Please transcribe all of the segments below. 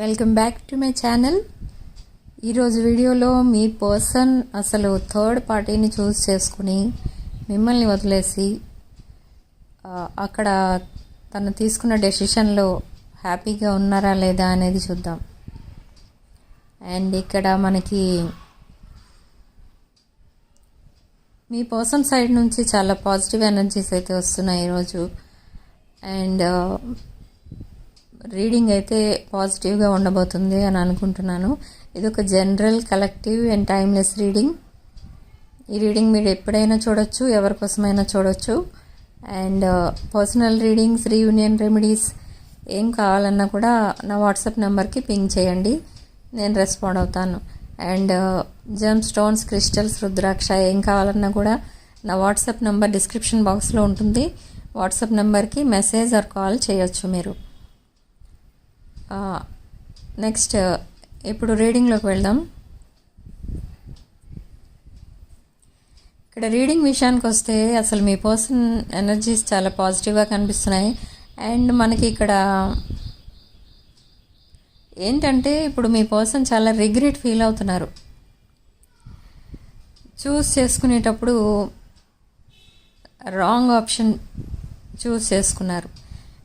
Welcome back to my channel. ఈరోజు వీడియోలో మీ person అసలు థర్డ్ పార్టీని చూస్ చేసుకుని మిమ్మల్ని వదిలేసి అక్కడ తను తీసుకున్న డెసిషన్లో హ్యాపీగా ఉన్నారా లేదా అనేది చూద్దాం. అండ్ ఇక్కడ మనకి మీ పర్సన్ సైడ్ నుంచి చాలా పాజిటివ్ ఎనర్జీస్ అయితే వస్తున్నాయి ఈరోజు అండ్ రీడింగ్ అయితే పాజిటివ్గా ఉండబోతుంది అని అనుకుంటున్నాను. ఇది ఒక general collective and timeless reading ఈ రీడింగ్ మీరు ఎప్పుడైనా చూడొచ్చు ఎవరి కోసమైనా చూడొచ్చు. And personal readings reunion remedies ఏం కావాలన్నా కూడా నా వాట్సాప్ నెంబర్కి పింగ్ చేయండి. నేను రెస్పాండ్ అవుతాను. అండ్ జమ్ స్టోన్స్ క్రిస్టల్స్ రుద్రాక్ష ఏం కావాలన్నా కూడా నా వాట్సాప్ నెంబర్ డిస్క్రిప్షన్ బాక్స్లో ఉంటుంది. వాట్సాప్ నెంబర్కి మెసేజ్ ఆర్ కాల్ చేయొచ్చు మీరు. నెక్స్ట్ ఇప్పుడు రీడింగ్లోకి వెళ్దాం. ఇక్కడ రీడింగ్ విషయానికి వస్తే అసలు మీ పర్సన్ ఎనర్జీస్ చాలా పాజిటివ్గా కనిపిస్తున్నాయి. అండ్ మనకి ఇక్కడ ఏంటంటే ఇప్పుడు మీ పర్సన్ చాలా రిగ్రెట్ ఫీల్ అవుతున్నారు. చూస్ చేసుకునేటప్పుడు రాంగ్ ఆప్షన్ చూస్ చేసుకున్నారు.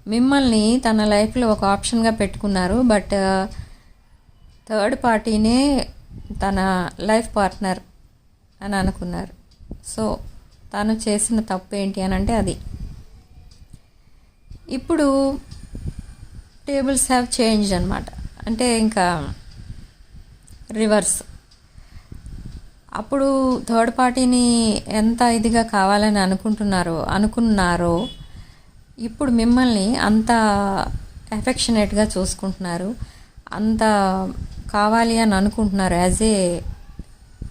మిమ్మల్ని తన లైఫ్లో ఒక ఆప్షన్గా పెట్టుకున్నారు బట్ థర్డ్ పార్టీనే తన లైఫ్ పార్ట్నర్ అని అనుకున్నారు. సో తను చేసిన తప్పు ఏంటి అని అంటే అది. ఇప్పుడు టేబుల్స్ హ్యావ్ చేంజ్ అనమాట అంటే ఇంకా రివర్స్. అప్పుడు థర్డ్ పార్టీని ఎంత ఇదిగా కావాలని అనుకుంటున్నారో అనుకున్నారో ఇప్పుడు మిమ్మల్ని అంత ఎఫెక్షనేట్గా చూసుకుంటున్నారు. అంత కావాలి అని అనుకుంటున్నారు as a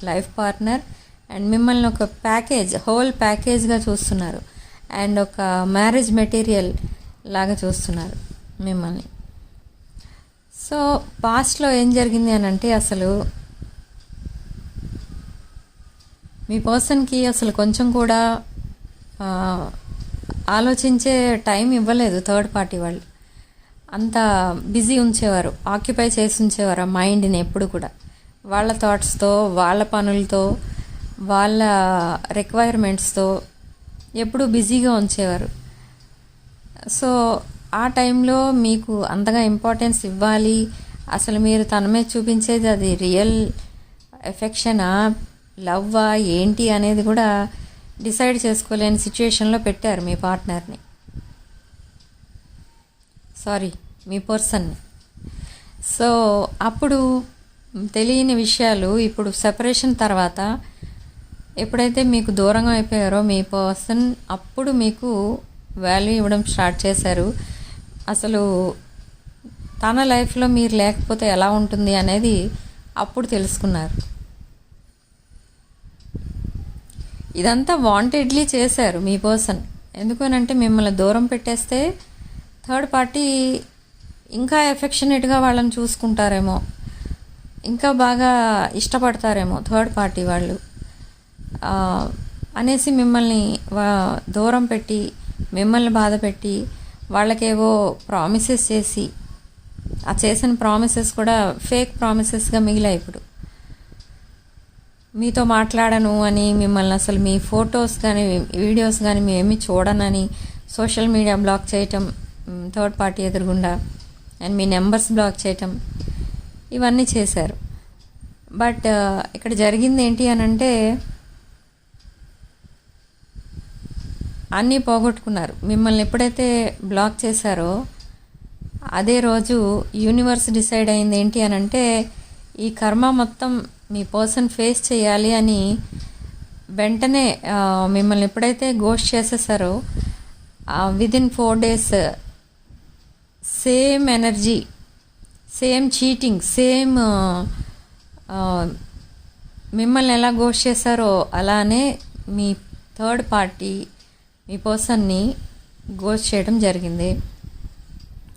life partner and మిమ్మల్ని ఒక ప్యాకేజ్ హోల్ ప్యాకేజ్గా చూస్తున్నారు. అండ్ ఒక మ్యారేజ్ మెటీరియల్ లాగా చూస్తున్నారు మిమ్మల్ని. సో పాస్ట్లో ఏం జరిగింది అని అంటే అసలు మీ పర్సన్కి అసలు కొంచెం కూడా ఆలోచించే టైం ఇవ్వలేదు థర్డ్ పార్టీ వాళ్ళు. అంత బిజీ ఉంచేవారు ఆక్యుపై చేసి ఉంచేవారు ఆ మైండ్ని ఎప్పుడు కూడా. వాళ్ళ థాట్స్తో వాళ్ళ పనులతో వాళ్ళ రిక్వైర్మెంట్స్తో ఎప్పుడూ బిజీగా ఉంచేవారు. సో ఆ టైంలో మీకు అంతగా ఇంపార్టెన్స్ ఇవ్వాలి. అసలు మీరు తన మీద చూపించేది అది రియల్ ఎఫెక్షనా లవ్వా ఏంటి అనేది కూడా డిసైడ్ చేసుకోలేని సిచ్యువేషన్లో పెట్టారు మీ పార్ట్నర్ని. సారీ మీ పర్సన్ని సో అప్పుడు తెలియని విషయాలు ఇప్పుడు సెపరేషన్ తర్వాత ఎప్పుడైతే మీకు దూరంగా అయిపోయారో మీ పర్సన్ అప్పుడు మీకు వాల్యూ ఇవ్వడం స్టార్ట్ చేశారు. అసలు తన లైఫ్లో మీరు లేకపోతే ఎలా ఉంటుంది అనేది అప్పుడు తెలుసుకున్నారు. ఇదంతా వాంటెడ్లీ చేశారు మీ పర్సన్. ఎందుకనంటే మిమ్మల్ని దూరం పెట్టేస్తే థర్డ్ పార్టీ ఇంకా ఎఫెక్షనేట్గా వాళ్ళని చూసుకుంటారేమో. ఇంకా బాగా ఇష్టపడతారేమో థర్డ్ పార్టీ వాళ్ళు. అనేసి మిమ్మల్ని వా- దూరం పెట్టి మిమ్మల్ని బాధ పెట్టి వాళ్ళకేవో ప్రామిసెస్ చేసి ఆ చేసిన ప్రామిసెస్ కూడా ఫేక్ ప్రామిసెస్గా మిగిలాయి ఇప్పుడు. మీతో మాట్లాడను అని మిమ్మల్ని అసలు మీ ఫొటోస్ కానీ వీడియోస్ కానీ మేమీ చూడనని సోషల్ మీడియా బ్లాక్ చేయటం థర్డ్ పార్టీ ఎదురుగుండా అండ్ మీ నెంబర్స్ బ్లాక్ చేయటం ఇవన్నీ చేశారు. బట్ ఇక్కడ జరిగింది ఏంటి అని అంటే అన్నీ పోగొట్టుకున్నారు. మిమ్మల్ని ఎప్పుడైతే బ్లాక్ చేశారో అదే రోజు యూనివర్స్ డిసైడ్ అయింది ఏంటి అని అంటే ఈ కర్మ మొత్తం మీ పర్సన్ ఫేస్ చేయాలి అని వెంటనే మిమ్మల్ని ఎప్పుడైతే ghost చేసేసారో within four days same energy same cheating same మిమ్మల్ని ఎలా గోస్ట్ చేశారో అలానే మీ థర్డ్ పార్టీ మీ పర్సన్ని గోస్ట్ చేయడం జరిగింది.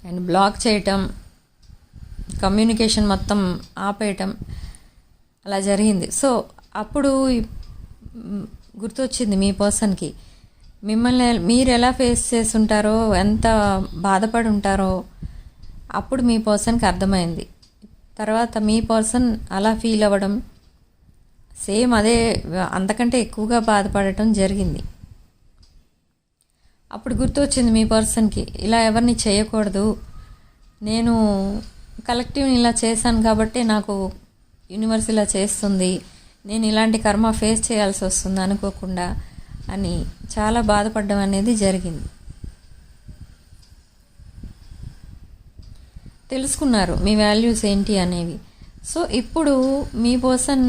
అండ్ బ్లాక్ చేయటం కమ్యూనికేషన్ మొత్తం ఆపేయటం అలా జరిగింది. సో అప్పుడు గుర్తొచ్చింది మీ పర్సన్కి. మిమ్మల్ని మీరు ఎలా ఫేస్ చేసి ఉంటారో ఎంత బాధపడి ఉంటారో అప్పుడు మీ పర్సన్కి అర్థమైంది. తర్వాత మీ పర్సన్ అలా ఫీల్ అవ్వడం సేమ్ అదే అంతకంటే ఎక్కువగా బాధపడటం జరిగింది. అప్పుడు గుర్తొచ్చింది మీ పర్సన్కి ఇలా ఎవరిని చేయకూడదు నేను కలెక్టివ్ని ఇలా చేశాను కాబట్టి నాకు యూనివర్స్ ఇలా చేస్తుంది నేను ఇలాంటి కర్మ ఫేస్ చేయాల్సి వస్తుంది అనుకోకుండా అని చాలా బాధపడడం అనేది జరిగింది. తెలుసుకున్నారు మీ వాల్యూస్ ఏంటి అనేవి. సో ఇప్పుడు మీ పర్సన్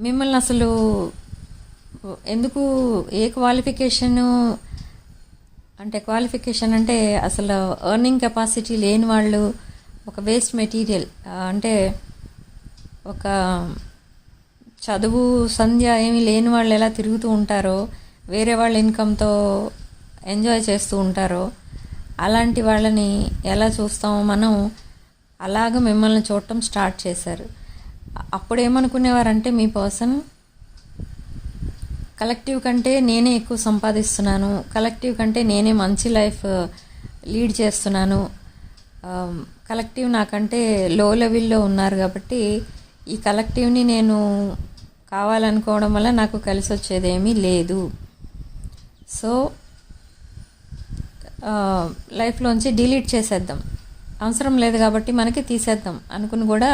మిమ్మల్ని అసలు ఎందుకు ఏ క్వాలిఫికేషన్ అంటే క్వాలిఫికేషన్ అంటే అసలు ఎర్నింగ్ కెపాసిటీ లేని వాళ్ళు ఒక వేస్ట్ మెటీరియల్ అంటే ఒక చదువు సంధ్య ఏమీ లేని వాళ్ళు ఎలా తిరుగుతూ ఉంటారో వేరే వాళ్ళ ఇన్కమ్తో ఎంజాయ్ చేస్తూ ఉంటారో అలాంటి వాళ్ళని ఎలా చూస్తామో మనం అలాగ మిమ్మల్ని చూడటం స్టార్ట్ చేశారు. అప్పుడు ఏమనుకునేవారంటే మీ పర్సన్ కలెక్టివ్ కంటే నేనే ఎక్కువ సంపాదిస్తున్నాను కలెక్టివ్ కంటే నేనే మంచి లైఫ్ లీడ్ చేస్తున్నాను Um, కలెక్టివ్ నాకంటే లో లెవెల్లో ఉన్నారు కాబట్టి ఈ కలెక్టివ్ని నేను కావాలనుకోవడం వల్ల నాకు కలిసి వచ్చేదేమీ లేదు సో లైఫ్లోంచి డిలీట్ చేసేద్దాం. అవసరం లేదు కాబట్టి మనకి తీసేద్దాం అనుకుని కూడా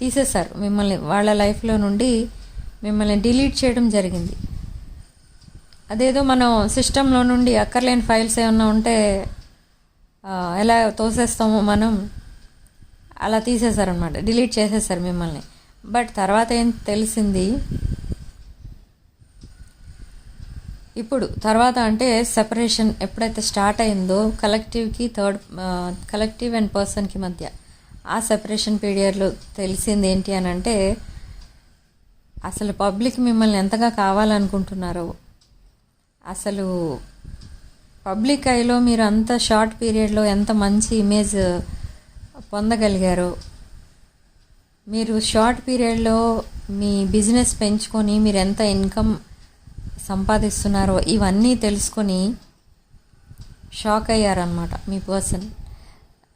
తీసేశారు. మిమ్మల్ని వాళ్ళ లైఫ్లో నుండి మిమ్మల్ని డిలీట్ చేయడం జరిగింది. అదేదో మనం సిస్టంలో నుండి అక్కర్లేని ఫైల్స్ ఏమన్నా ఉంటే ఎలా తోసేస్తామో మనం అలా తీసేశారనమాట డిలీట్ చేసేసారు మిమ్మల్ని. బట్ తర్వాత ఏం తెలిసింది? ఇప్పుడు తర్వాత అంటే సెపరేషన్ ఎప్పుడైతే స్టార్ట్ అయిందో కలెక్టివ్కి థర్డ్ కలెక్టివ్ అండ్ పర్సన్కి మధ్య ఆ సెపరేషన్ పీరియడ్లో తెలిసింది ఏంటి అని అంటే అసలు పబ్లిక్ మిమ్మల్ని ఎంతగా కావాలనుకుంటున్నారో అసలు పబ్లిక్ ఐలో మీరు అంత షార్ట్ పీరియడ్లో ఎంత మంచి ఇమేజ్ పొందగలిగారో మీరు షార్ట్ పీరియడ్లో మీ బిజినెస్ పెంచుకొని మీరు ఎంత ఇన్కమ్ సంపాదిస్తున్నారో ఇవన్నీ తెలుసుకొని షాక్ అయ్యారనమాట మీ పర్సన్.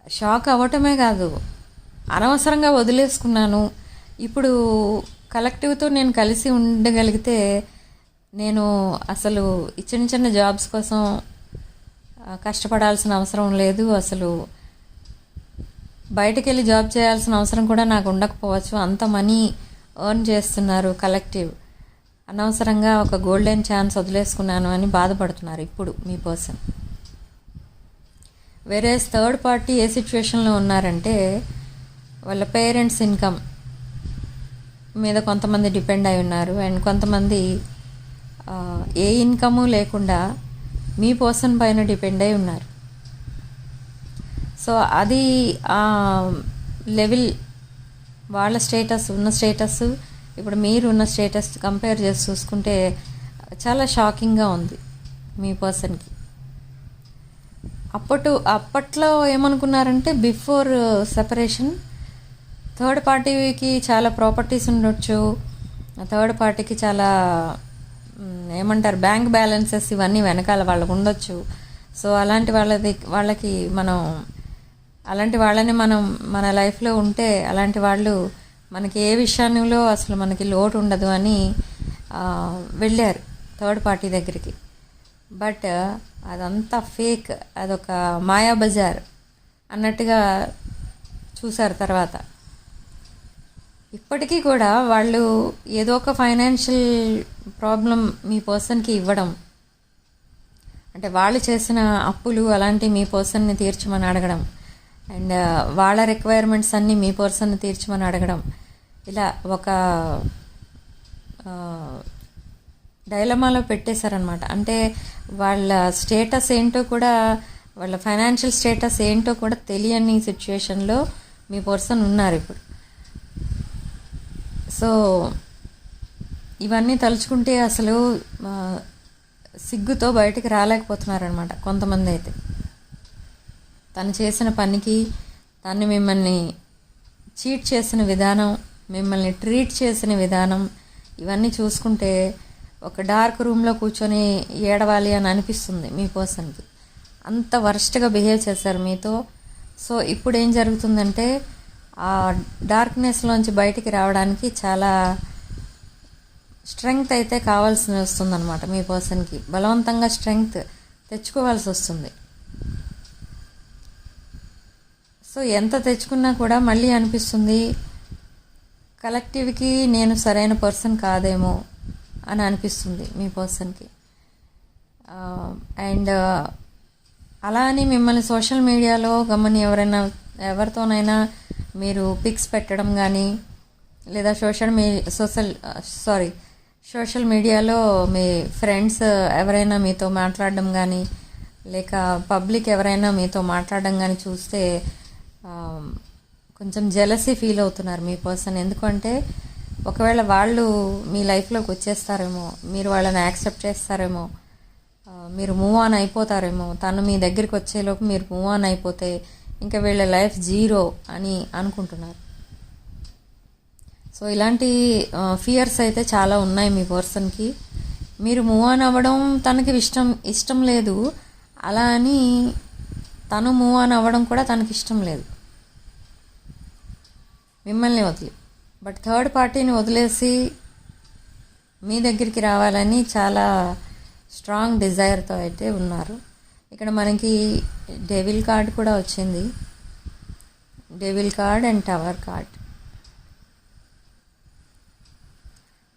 షాక్ అవ్వటమే కాదు అనవసరంగా వదిలేసుకున్నాను. ఇప్పుడు కలెక్టివ్తో నేను కలిసి ఉండగలిగితే నేను అసలు చిన్న చిన్న జాబ్స్ కోసం కష్టపడాల్సిన అవసరం లేదు. అసలు బయటకు వెళ్ళి జాబ్ చేయాల్సిన అవసరం కూడా నాకు ఉండకపోవచ్చు. అంత మనీ ఎర్న్ చేస్తున్నారు కలెక్టివ్. అనవసరంగా ఒక గోల్డెన్ ఛాన్స్ వదిలేసుకున్నాను అని బాధపడుతున్నారు ఇప్పుడు మీ పర్సన్. వేరే థర్డ్ పార్టీ ఏ సిచ్యువేషన్లో ఉన్నారంటే వాళ్ళ పేరెంట్స్ ఇన్కమ్ మీద కొంతమంది డిపెండ్ అయి ఉన్నారు. అండ్ కొంతమంది ఏ ఇన్కము లేకుండా మీ పర్సన్ పైన డిపెండ్ అయి ఉన్నారు. సో అది లెవెల్ వాళ్ళ స్టేటస్ ఉన్న స్టేటస్ ఇప్పుడు మీరు ఉన్న స్టేటస్ కంపేర్ చేసి చూసుకుంటే చాలా షాకింగ్గా ఉంది మీ పర్సన్కి. అప్పటి అప్పట్లో ఏమనుకున్నారంటే బిఫోర్ సెపరేషన్ థర్డ్ పార్టీకి చాలా ప్రాపర్టీస్ ఉండొచ్చు థర్డ్ పార్టీకి చాలా ఏమంటారు? బ్యాంక్ బ్యాలెన్సెస్ ఇవన్నీ వెనకాల వాళ్ళకు ఉండొచ్చు. సో అలాంటి వాళ్ళది వాళ్ళకి మనం అలాంటి వాళ్ళని మనం మన లైఫ్లో ఉంటే అలాంటి వాళ్ళు మనకి ఏ విషయంలో అసలు మనకి లోటు ఉండదు అని వెళ్ళారు థర్డ్ పార్టీ దగ్గరికి. బట్ అదంతా ఫేక్. అదొక మాయా బజార్ అన్నట్టుగా చూశారు తర్వాత. ఇప్పటికీ కూడా వాళ్ళు ఏదో ఒక ఫైనాన్షియల్ ప్రాబ్లం మీ పర్సన్కి ఇవ్వడం. అంటే వాళ్ళు చేసిన అప్పులు అలాంటి మీ పర్సన్ని తీర్చమని అడగడం. అండ్ వాళ్ళ రిక్వైర్మెంట్స్ అన్నీ మీ పర్సన్ తీర్చమని అడగడం. ఇలా ఒక డైలమాలో పెట్టేశారనమాట అంటే వాళ్ళ స్టేటస్ ఏంటో కూడా వాళ్ళ ఫైనాన్షియల్ స్టేటస్ ఏంటో కూడా తెలియని సిచ్యువేషన్లో మీ పర్సన్ ఉన్నారు ఇప్పుడు. సో ఇవన్నీ తలుచుకుంటే అసలు సిగ్గుతో బయటికి రాలేకపోతున్నారనమాట కొంతమంది అయితే. తను చేసిన పనికి తను మిమ్మల్ని చీట్ చేసిన విధానం మిమ్మల్ని ట్రీట్ చేసిన విధానం ఇవన్నీ చూసుకుంటే ఒక డార్క్ రూమ్లో కూర్చొని ఏడవాలి అని అనిపిస్తుంది మీ పర్సన్కి. అంత వరస్ట్గా బిహేవ్ చేశారు మీతో. సో ఇప్పుడు ఏం జరుగుతుందంటే ఆ డార్క్నెస్లోంచి బయటికి రావడానికి చాలా స్ట్రెంగ్త్ అయితే కావాల్సి వస్తుందన్నమాట మీ పర్సన్కి బలవంతంగా స్ట్రెంగ్త్ తెచ్చుకోవాల్సి వస్తుంది. సో ఎంత తెచ్చుకున్నా కూడా మళ్ళీ అనిపిస్తుంది కలెక్టివ్కి నేను సరైన పర్సన్ కాదేమో అని అనిపిస్తుంది మీ పర్సన్కి అండ్ అలా అని మిమ్మల్ని సోషల్ మీడియాలో గమని ఎవరైనా ఎవరితోనైనా మీరు పిక్స్ పెట్టడం కానీ లేదా సోషల్ uh, మీ సోషల్ సారీ సోషల్ మీడియాలో మీ ఫ్రెండ్స్ ఎవరైనా మీతో మాట్లాడడం కానీ లేక పబ్లిక్ ఎవరైనా మీతో మాట్లాడడం కానీ చూస్తే కొంచెం జెలసీ ఫీల్ అవుతున్నారు మీ పర్సన్ ఎందుకంటే ఒకవేళ వాళ్ళు మీ లైఫ్లోకి వచ్చేస్తారేమో మీరు వాళ్ళని యాక్సెప్ట్ చేస్తారేమో మీరు మూవ్ ఆన్ అయిపోతారేమో తను మీ దగ్గరికి వచ్చేలోపు మీరు మూవ్ ఆన్ అయిపోతే ఇంకా వీళ్ళ లైఫ్ జీరో అని అనుకుంటున్నారు. సో ఇలాంటి ఫియర్స్ అయితే చాలా ఉన్నాయి మీ పర్సన్కి మీరు మూవ్ ఆన్ అవ్వడం తనకి ఇష్టం ఇష్టం లేదు. అలా అని తను మూవ్ ఆన్ అవ్వడం కూడా తనకి ఇష్టం లేదు. మిమ్మల్ని వదిలి. బట్ థర్డ్ పార్టీని వదిలేసి మీ దగ్గరికి రావాలని చాలా స్ట్రాంగ్ డిజైర్తో అయితే ఉన్నారు. ఇక్కడ మనకి డెవిల్ కార్డ్ కూడా వచ్చింది. Devil card and tower card.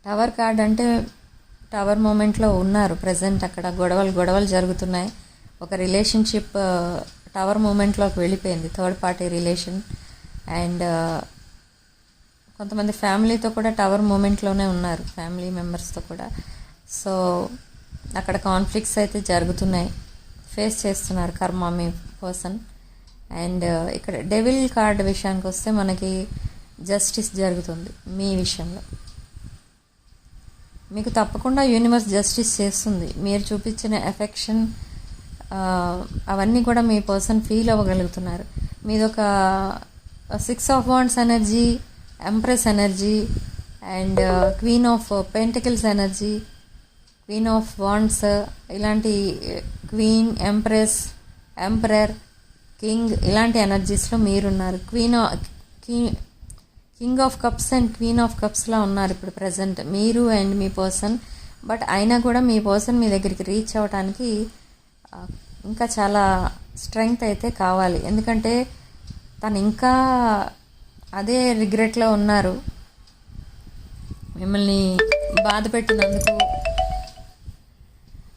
Tower card అంటే టవర్ మూమెంట్లో ఉన్నారు ప్రజెంట్ అక్కడ గొడవలు గొడవలు జరుగుతున్నాయి. ఒక రిలేషన్షిప్ టవర్ మూమెంట్లోకి వెళ్ళిపోయింది థర్డ్ పార్టీ రిలేషన్ అండ్ కొంతమంది ఫ్యామిలీతో కూడా టవర్ మూమెంట్లోనే ఉన్నారు ఫ్యామిలీ మెంబర్స్తో కూడా. సో అక్కడ కాన్ఫ్లిక్ట్స్ అయితే జరుగుతున్నాయి. ఫేస్ చేస్తున్నారు కర్మ మీ పర్సన్ అండ్ uh, ఇక్కడ డెవిల్ కార్డ్ విషయానికి వస్తే మనకి జస్టిస్ జరుగుతుంది మీ విషయంలో. మీకు తప్పకుండా యూనివర్స్ జస్టిస్ చేస్తుంది. మీరు చూపించిన ఎఫెక్షన్ uh, అవన్నీ కూడా మీ పర్సన్ ఫీల్ అవ్వగలుగుతున్నారు. మీదొక six of wands energy empress energy and queen of pentacles energy queen of wands ఇలాంటి క్వీన్ ఎంప్రెస్ ఎంప్రర్ కింగ్ ఇలాంటి ఎనర్జీస్లో మీరున్నారు. Queen king of cups and queen of కప్స్లా ఉన్నారు ఇప్పుడు ప్రజెంట్ మీరు అండ్ మీ పర్సన్. బట్ అయినా కూడా మీ పర్సన్ మీ దగ్గరికి రీచ్ అవ్వడానికి ఇంకా చాలా స్ట్రెంగ్త్ అయితే కావాలి. ఎందుకంటే తను ఇంకా అదే రిగ్రెట్లో ఉన్నారు. మిమ్మల్ని బాధ పెట్టినందుకు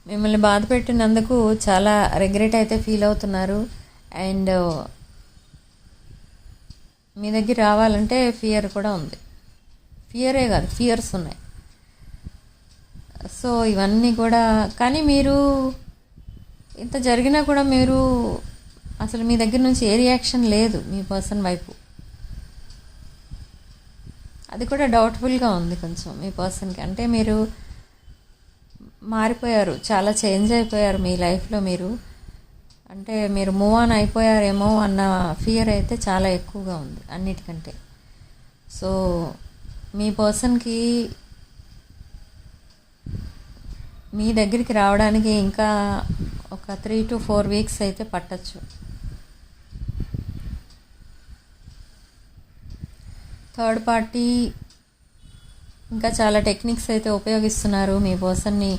మిమ్మల్ని బాధ పెట్టినందుకు చాలా రిగ్రెట్ అయితే ఫీల్ అవుతున్నారు. అండ్ uh, మీ దగ్గర రావాలంటే ఫియర్ కూడా ఉంది. ఫియరే కాదు ఫియర్స్ ఉన్నాయి. సో ఇవన్నీ కూడా కానీ మీరు ఇంత జరిగినా కూడా మీరు అసలు మీ దగ్గర నుంచి ఏ రియాక్షన్ లేదు మీ పర్సన్ వైపు. అది కూడా డౌట్ఫుల్గా ఉంది కొంచెం మీ పర్సన్కి అంటే మీరు మారిపోయారు. చాలా చేంజ్ అయిపోయారు మీ లైఫ్లో మీరు. అంటే మీరు మూవ్ ఆన్ అయిపోయారేమో అన్న ఫియర్ అయితే చాలా ఎక్కువగా ఉంది అన్నిటికంటే. సో మీ పర్సన్కి మీ దగ్గరికి రావడానికి ఇంకా ఒక త్రీ టు ఫోర్ వీక్స్ అయితే పట్టచ్చు. థర్డ్ పార్టీ ఇంకా చాలా టెక్నిక్స్ అయితే ఉపయోగిస్తున్నారు మీ పర్సన్ని.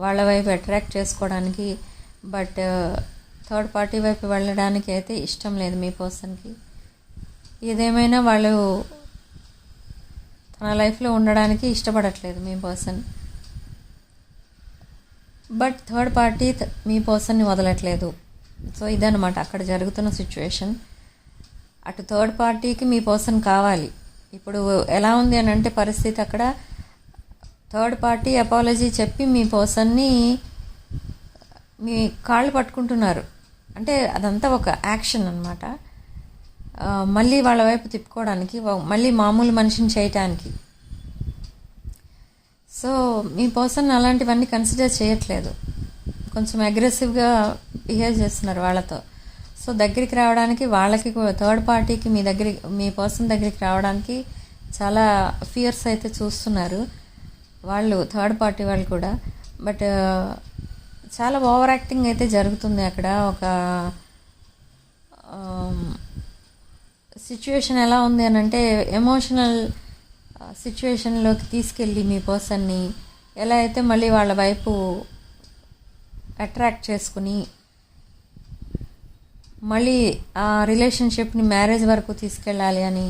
వాళ్ళ వైపు అట్రాక్ట్ చేసుకోవడానికి బట్ థర్డ్ పార్టీ వైపు వెళ్ళడానికి అయితే ఇష్టం లేదు మీ పర్సన్కి ఏదేమైనా వాళ్ళు తన లైఫ్లో ఉండడానికి ఇష్టపడట్లేదు మీ పర్సన్ బట్ థర్డ్ పార్టీ మీ పర్సన్ని వదలట్లేదు. సో ఇదన్నమాట అక్కడ జరుగుతున్న సిచ్యువేషన్ అటు థర్డ్ పార్టీకి మీ పర్సన్ కావాలి. ఇప్పుడు ఎలా ఉంది అని అంటే పరిస్థితి అక్కడ థర్డ్ పార్టీ అపాలజీ చెప్పి మీ పర్సన్ని మీ కాళ్ళు పట్టుకుంటున్నారు. అంటే అదంతా ఒక యాక్షన్ అనమాట మళ్ళీ వాళ్ళ వైపు తిప్పుకోవడానికి మళ్ళీ మామూలు మనిషిని చేయటానికి. సో మీ పర్సన్ అలాంటివన్నీ కన్సిడర్ చేయట్లేదు. కొంచెం అగ్రెసివ్గా బిహేవ్ చేస్తున్నారు వాళ్ళతో. సో దగ్గరికి రావడానికి వాళ్ళకి థర్డ్ పార్టీకి మీ దగ్గర మీ పర్సన్ దగ్గరికి రావడానికి చాలా ఫియర్స్ అయితే చూస్తున్నారు. వాళ్ళు థర్డ్ పార్టీ వాళ్ళు కూడా. బట్ uh, చాలా ఓవర్ యాక్టింగ్ అయితే జరుగుతుంది అక్కడ. ఒక um, సిచ్యువేషన్ ఎలా ఉంది అని అంటే ఎమోషనల్ సిచ్యువేషన్లోకి uh, తీసుకెళ్ళి మీ పర్సన్ని ఎలా అయితే మళ్ళీ వాళ్ళ వైపు అట్రాక్ట్ చేసుకుని మళ్ళీ ఆ రిలేషన్షిప్ని మ్యారేజ్ వరకు తీసుకెళ్ళాలి అని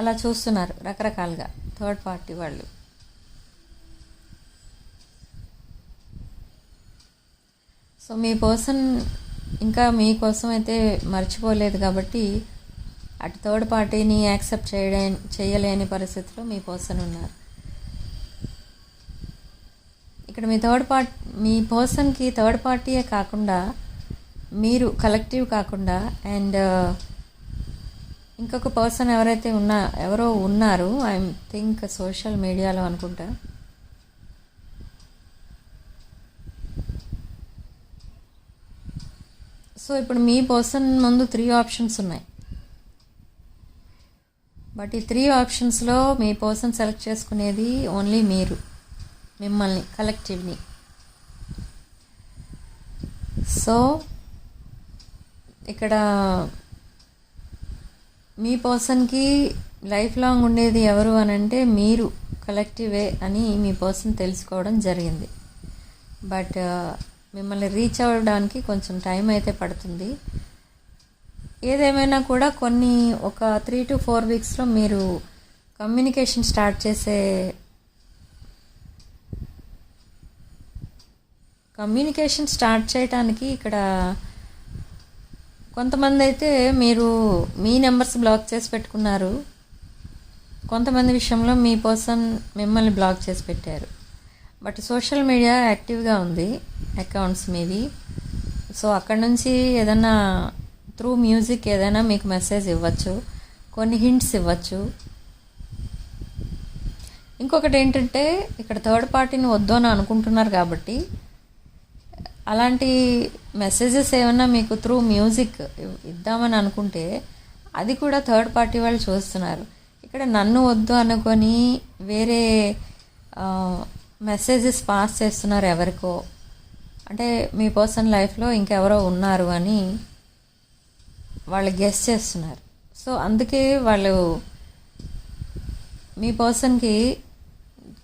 అలా చూస్తున్నారు రకరకాలుగా థర్డ్ పార్టీ వాళ్ళు. సో మీ పర్సన్ ఇంకా మీకోసం అయితే మర్చిపోలేదు కాబట్టి అటు థర్డ్ పార్టీని యాక్సెప్ట్ చేయడం చేయలేని పరిస్థితిలో మీ పర్సన్ ఉన్నారు. ఇక్కడ మీ థర్డ్ పార్ట్ మీ పర్సన్కి థర్డ్ పార్టీయే కాకుండా మీరు కలెక్టివ్ కాకుండా అండ్ ఇంకొక పర్సన్ ఎవరైతే ఉన్నా ఎవరో ఉన్నారు ఐ థింక్ సోషల్ మీడియాలో అనుకుంటా. సో ఇప్పుడు మీ పర్సన్ ముందు త్రీ ఆప్షన్స్ ఉన్నాయి. బట్ ఈ త్రీ ఆప్షన్స్లో మీ పర్సన్ సెలెక్ట్ చేసుకునేది ఓన్లీ మీరు మిమ్మల్ని కలెక్టివ్ని సో ఇక్కడ మీ పర్సన్కి లైఫ్ లాంగ్ ఉండేది ఎవరు అని అంటే మీరు కలెక్టివే అని మీ పర్సన్ తెలుసుకోవడం జరిగింది. బట్ మిమ్మల్ని రీచ్ అవ్వడానికి కొంచెం టైం అయితే పడుతుంది. ఏదేమైనా కూడా కొన్ని ఒక త్రీ టు ఫోర్ వీక్స్లో మీరు కమ్యూనికేషన్ స్టార్ట్ చేసే కమ్యూనికేషన్ స్టార్ట్ చేయడానికి ఇక్కడ కొంతమంది అయితే మీరు మీ నెంబర్స్ బ్లాక్ చేసి పెట్టుకున్నారు. కొంతమంది విషయంలో మీ పర్సన్ మిమ్మల్ని బ్లాక్ చేసి పెట్టారు. బట్ సోషల్ మీడియా యాక్టివ్గా ఉంది అకౌంట్స్ మీది. సో అక్కడ నుంచి ఏదైనా త్రూ మ్యూజిక్ ఏదైనా మీకు మెసేజ్ ఇవ్వచ్చు కొన్ని హింట్స్ ఇవ్వచ్చు. ఇంకొకటి ఏంటంటే ఇక్కడ థర్డ్ పార్టీని వద్దు అని అనుకుంటున్నారు కాబట్టి అలాంటి మెసేజెస్ ఏమైనా మీకు త్రూ మ్యూజిక్ ఇద్దామని అనుకుంటే అది కూడా థర్డ్ పార్టీ వాళ్ళు చూస్తున్నారు. ఇక్కడ నన్ను వద్దు అనుకొని వేరే మెసేజెస్ పాస్ చేస్తున్నారు ఎవరికో. అంటే మీ పర్సన్ లైఫ్లో ఇంకెవరో ఉన్నారు అని వాళ్ళు గెస్ చేస్తున్నారు. సో అందుకే వాళ్ళు మీ పర్సన్కి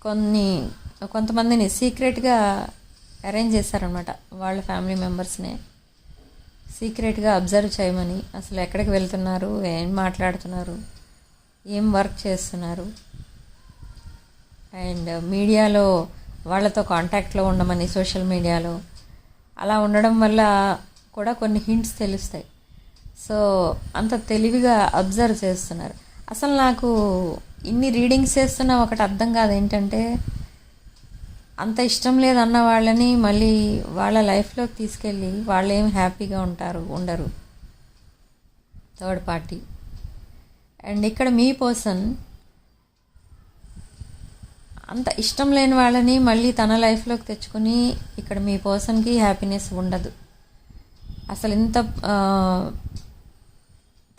కొన్ని కొంతమందిని సీక్రెట్గా అరేంజ్ చేశారనమాట వాళ్ళ ఫ్యామిలీ మెంబర్స్నే. సీక్రెట్గా అబ్జర్వ్ చేయమని అసలు ఎక్కడికి వెళ్తున్నారు ఏం మాట్లాడుతున్నారు ఏం వర్క్ చేస్తున్నారు. అండ్ మీడియాలో వాళ్ళతో కాంటాక్ట్లో ఉండమని సోషల్ మీడియాలో అలా ఉండడం వల్ల కూడా కొన్ని హింట్స్ తెలుస్తాయి. సో అంత తెలివిగా అబ్జర్వ్ చేస్తున్నారు. అసలు నాకు ఇన్ని రీడింగ్స్ చేస్తున్నా ఒకటి అర్థం కాదు ఏంటంటే అంత ఇష్టం లేదన్న వాళ్ళని మళ్ళీ వాళ్ళ లైఫ్లోకి తీసుకెళ్ళి వాళ్ళు ఏం హ్యాపీగా ఉంటారు ఉండరు. Third party. అండ్ ఇక్కడ మీ పర్సన్ అంత ఇష్టం లేని వాళ్ళని మళ్ళీ తన లైఫ్లోకి తెచ్చుకుని ఇక్కడ మీ పర్సన్కి హ్యాపీనెస్ ఉండదు. అసలు ఇంత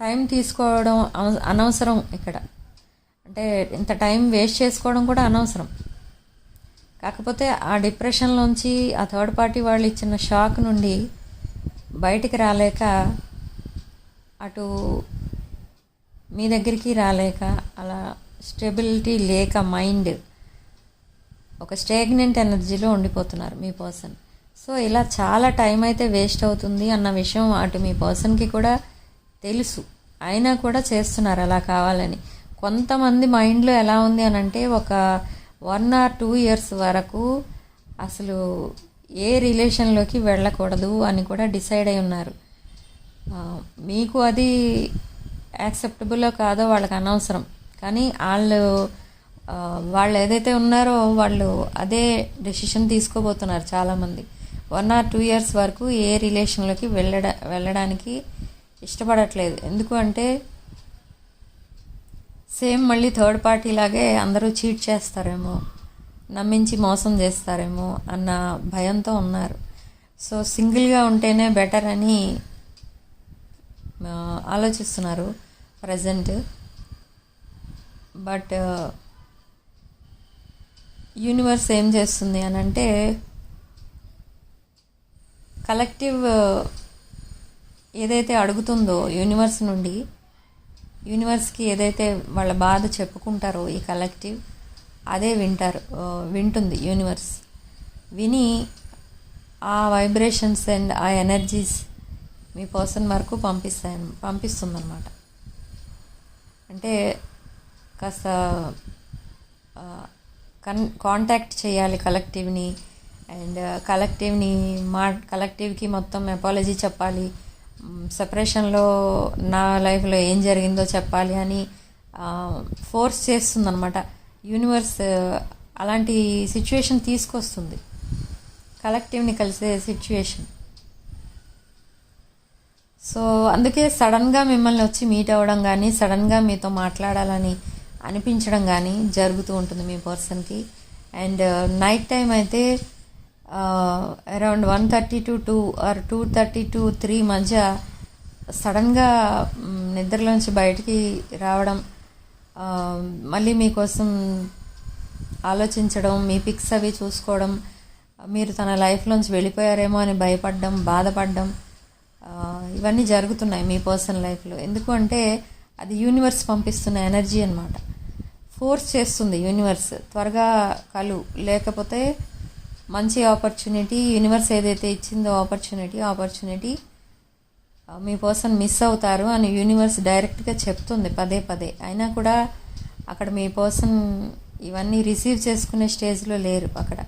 టైం తీసుకోవడం అనవసరం ఇక్కడ. అంటే ఇంత టైం వేస్ట్ చేసుకోవడం కూడా అనవసరం. కాకపోతే ఆ డిప్రెషన్లోంచి ఆ థర్డ్ పార్టీ వాళ్ళు ఇచ్చిన షాక్ నుండి బయటికి రాలేక అటు మీ దగ్గరికి రాలేక అలా స్టెబిలిటీ లేక మైండ్ ఒక స్టేగ్నెంట్ ఎనర్జీలో ఉండిపోతున్నారు మీ పర్సన్. సో ఇలా చాలా టైం అయితే వేస్ట్ అవుతుంది అన్న విషయం అటు మీ పర్సన్కి కూడా తెలుసు. అయినా కూడా చేస్తున్నారు అలా కావాలని. కొంతమంది మైండ్లో ఎలా ఉంది అని అంటే ఒక వన్ ఆర్ టూ ఇయర్స్ వరకు అసలు ఏ రిలేషన్లోకి వెళ్ళకూడదు అని కూడా డిసైడ్ అయి ఉన్నారు. మీకు అది యాక్సెప్టబుల్లో కాదో వాళ్ళకి అనవసరం. కానీ వాళ్ళు వాళ్ళు ఏదైతే ఉన్నారో వాళ్ళు అదే డెసిషన్ తీసుకోబోతున్నారు చాలామంది. వన్ ఆర్ టూ ఇయర్స్ వరకు ఏ రిలేషన్లోకి వెళ్ళడ వెళ్ళడానికి ఇష్టపడట్లేదు. ఎందుకు అంటే సేమ్ మళ్ళీ థర్డ్ పార్టీ లాగే అందరూ చీట్ చేస్తారేమో నమ్మించి మోసం చేస్తారేమో అన్న భయంతో ఉన్నారు. సో సింగిల్గా ఉంటేనే బెటర్ అని ఆలోచిస్తున్నారు ప్రజెంట్ బట్ యూనివర్స్ ఏం చేస్తుంది అని అంటే కలెక్టివ్ ఏదైతే అడుగుతుందో యూనివర్స్ నుండి యూనివర్స్కి ఏదైతే వాళ్ళ బాధ చెప్పుకుంటారో ఈ కలెక్టివ్ అదే వింటారు వింటుంది యూనివర్స్. విని ఆ వైబ్రేషన్స్ అండ్ ఆ ఎనర్జీస్ మీ పర్సన్ వరకు పంపిస్తాయి పంపిస్తుందన్నమాట. అంటే కాస్త కన్ కాంటాక్ట్ చేయాలి కలెక్టివ్ని అండ్ uh, కలెక్టివ్ని మా కలెక్టివ్కి మొత్తం అపాలజీ చెప్పాలి. సెపరేషన్లో నా లైఫ్లో ఏం జరిగిందో చెప్పాలి అని uh, ఫోర్స్ చేస్తుందన్నమాట. యూనివర్స్ uh, అలాంటి సిచ్యువేషన్ తీసుకొస్తుంది. కలెక్టివ్ని కలిసే సిచ్యువేషన్ సో అందుకే సడన్గా మిమ్మల్ని వచ్చి మీట్ అవ్వడం కానీ సడన్గా మీతో మాట్లాడాలని అనిపించడం కానీ జరుగుతూ ఉంటుంది మీ పర్సన్కి అండ్ uh, నైట్ టైం అయితే uh, around one thirty to two or two thirty to three మధ్య సడన్గా నిద్రలోంచి బయటికి రావడం uh, మళ్ళీ మీకోసం ఆలోచించడం మీ పిక్స్ అవి చూసుకోవడం మీరు తన లైఫ్లోంచి వెళ్ళిపోయారేమో అని భయపడడం బాధపడడం ఇవన్నీ జరుగుతున్నాయి మీ పర్సనల్ లైఫ్లో ఎందుకు అంటే అది యూనివర్స్ పంపిస్తున్న ఎనర్జీ అనమాట ఫోర్స్ చేస్తుంది యూనివర్స్ త్వరగా కలు. లేకపోతే మంచి ఆపర్చునిటీ యూనివర్స్ ఏదైతే ఇచ్చిందో ఆపర్చునిటీ ఆపర్చునిటీ మీ పర్సన్ మిస్ అవుతారు అని యూనివర్స్ డైరెక్ట్గా చెప్తుంది పదే పదే. అయినా కూడా అక్కడ మీ పర్సన్ ఇవన్నీ రిసీవ్ చేసుకునే స్టేజ్లో లేరు అక్కడ.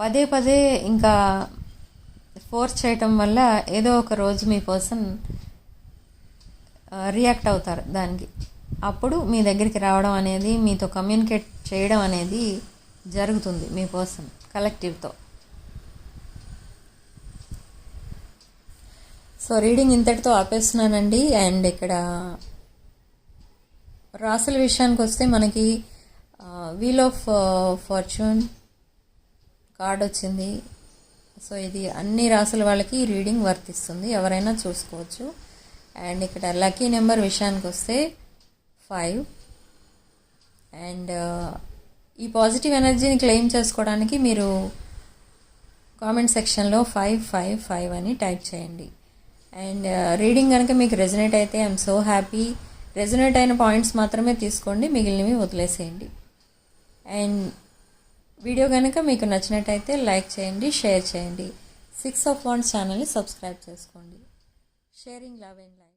పదే పదే ఇంకా ఫోర్స్ చేయటం వల్ల ఏదో ఒక రోజు మీ పర్సన్ రియాక్ట్ అవుతారు దానికి. అప్పుడు మీ దగ్గరికి రావడం అనేది మీతో కమ్యూనికేట్ చేయడం అనేది జరుగుతుంది మీ పర్సన్ కలెక్టివ్తో సో రీడింగ్ ఇంతటితో ఆపేస్తున్నానండి. అండ్ ఇక్కడ రాసుల విషయానికి వస్తే మనకి వీల్ ఆఫ్ ఫార్చ్యూన్ కార్డ్ వచ్చింది. సో ఇది అన్ని రాసుల వాళ్ళకి రీడింగ్ వర్తిస్తుంది. ఎవరైనా చూసుకోవచ్చు. అండ్ ఇక్కడ లక్కీ నెంబర్ విషయానికి వస్తే ఫైవ్. అండ్ ఈ పాజిటివ్ ఎనర్జీని క్లెయిమ్ చేసుకోవడానికి మీరు కామెంట్ సెక్షన్లో ఫైవ్ ఫైవ్ ఫైవ్ అని టైప్ చేయండి. అండ్ రీడింగ్ కనుక మీకు రెజనేట్ అయితే ఐఎమ్ సో హ్యాపీ. రెజనేట్ అయిన పాయింట్స్ మాత్రమే తీసుకోండి మిగిలినవి వదిలేసేయండి. అండ్ వీడియో కనుక మీకు నచ్చినట్టయితే లైక్ చేయండి షేర్ చేయండి. సిక్స్ ఆఫ్ వన్ ఛానల్ని సబ్స్క్రైబ్ చేసుకోండి. Sharing love and like.